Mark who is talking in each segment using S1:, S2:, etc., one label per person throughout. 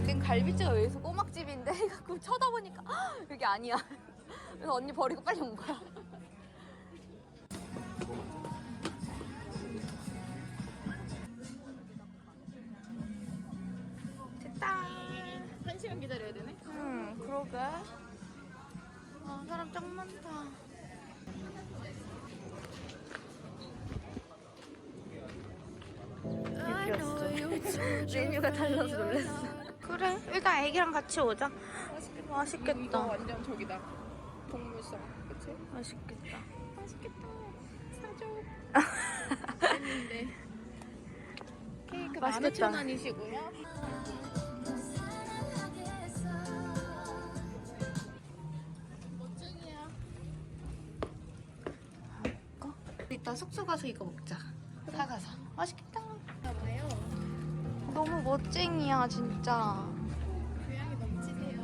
S1: 여긴 갈비뼈가 여기서 꼬막집인데 해갖고 쳐다보니까 헉, 여기 아니야. 그래서 언니 버리고 빨리 온 거야. 됐다.
S2: 한 시간 기다려야 되네.
S1: 응, 그러게. 아, 사람 짱 많다. 메뉴가 달라서 놀랐어. 그래, 일단 애기랑 같이 오자.
S2: 이거
S1: 맛있겠다.
S2: 완전 저기다. 동물성. 그치?
S1: 맛있겠다.
S2: 맛있겠다. 사줘. 했는데. 케이크
S1: 맛있겠다.
S2: 15,000원이시고요. 멋쟁이야.
S1: 이따 숙소 가서 이거 먹자. 사가서. 맛있겠다. 너무 멋쟁이야, 진짜.
S2: 교양이 넘치세요.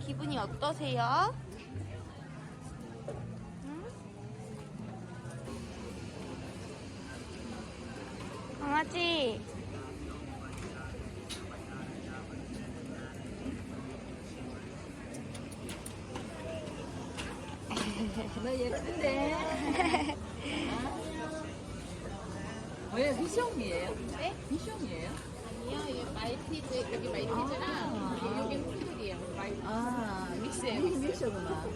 S1: 기분이 어떠세요? 응? 강아지.
S3: 너 예쁜데. 왜 미숑이에요?
S2: 네?
S3: 미숑이에요?
S2: 아니요, 이게 말티즈, 여기 말티즈랑 여긴 푸들이에요. 말
S3: 아,
S2: 믹스예요,
S3: 이게
S2: 믹스.
S3: 미숑구나.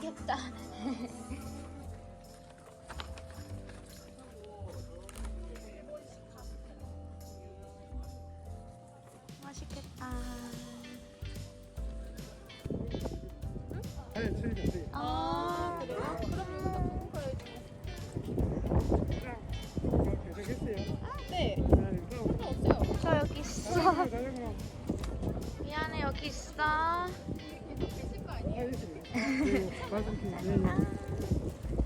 S1: 귀엽다.
S4: 아니, 저희가 저희.
S1: 아,
S4: 계속했어요.
S2: 네.
S4: 아, 그럼
S2: 없어요.
S1: 저 여기 있어.
S4: 자전거
S1: 미안해, 여기 있어.
S2: 이거 계실 거 아니에요?
S4: 네.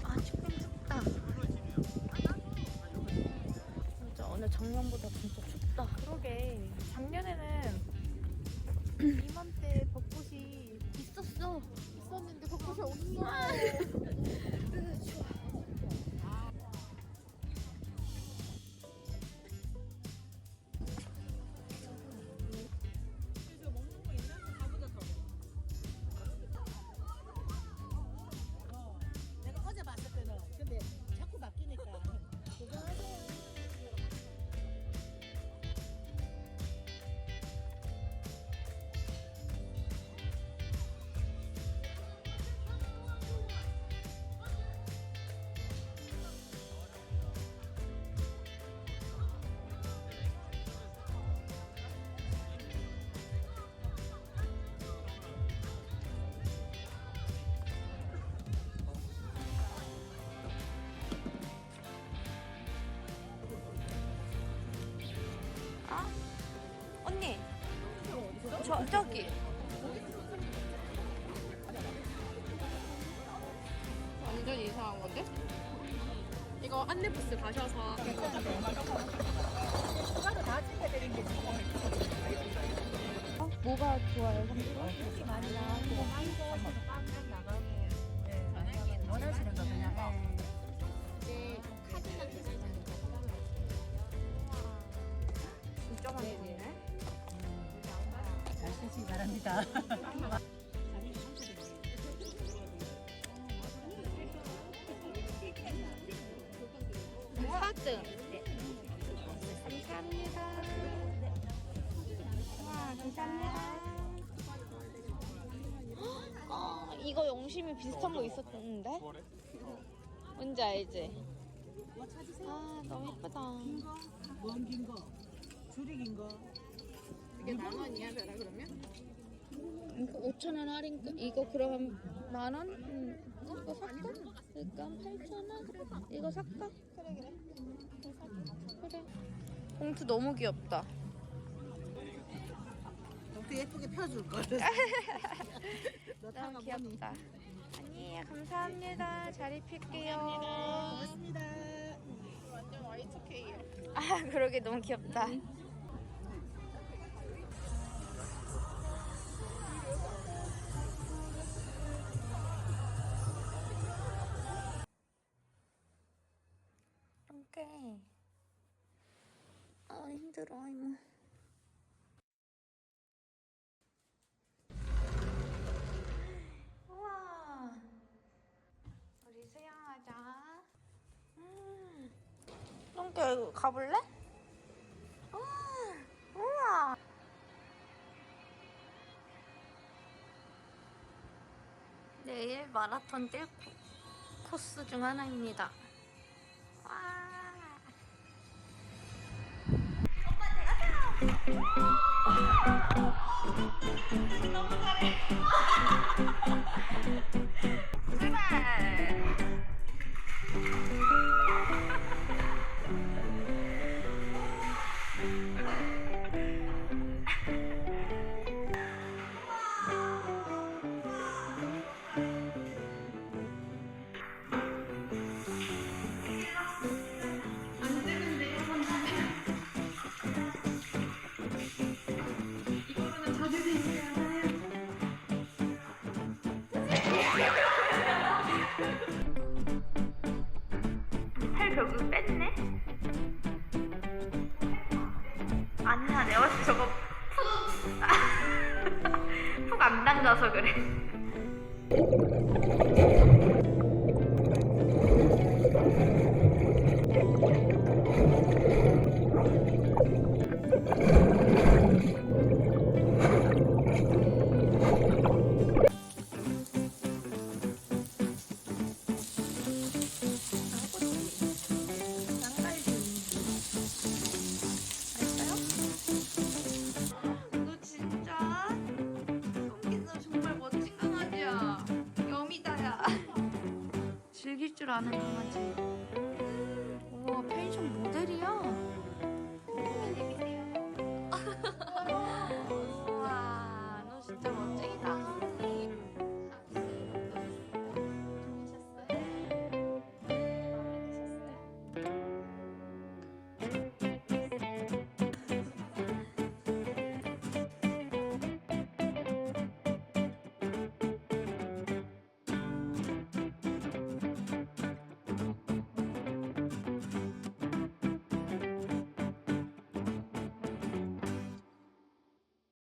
S1: 아, 춥긴 춥다. 진짜 오늘 작년보다 진짜 춥다.
S2: 그러게. 작년에는
S1: 있었 저, 저기.
S2: 완전 이상한 건데? 이거 안내부스 가셔서?
S1: 뭐가 좋아요?
S5: 혹시 많이 나가고 쓰시기 바랍니다.
S1: 사등 감사합니다. 와, 감사합니다. 아, 이거 영심이 비슷한 거 있었는데? 뭔지 알지? 아, 너무 예쁘다.
S5: 먼긴 거, 줄이 긴 거.
S2: 이게 만 원이야, 별아 그러면?
S1: 이거 5,000원 할인, 이거 그러면 만 원? 응. 이거 살까? 그러니까 8,000원? 이거 살까? 그래, 그래. 그래. 봉투 너무 귀엽다.
S5: 너도 예쁘게 펴줄 걸. 너
S1: 너무. 귀엽다. 아니에요. 감사합니다. 잘 입힐게요.
S2: 고맙습니다. 완전 Y2K예요.
S1: 아, 그러게 너무 귀엽다. 이렇게. 아, 힘들어, 이모. 우와. 우리 수영하자. 음. 똥개 이거 가볼래? 우와. 우와. 내일 마라톤 뛸 코스 중 하나입니다. No. 안 당겨서 그래. 아는 강아지. 우와 펜션 모델이야.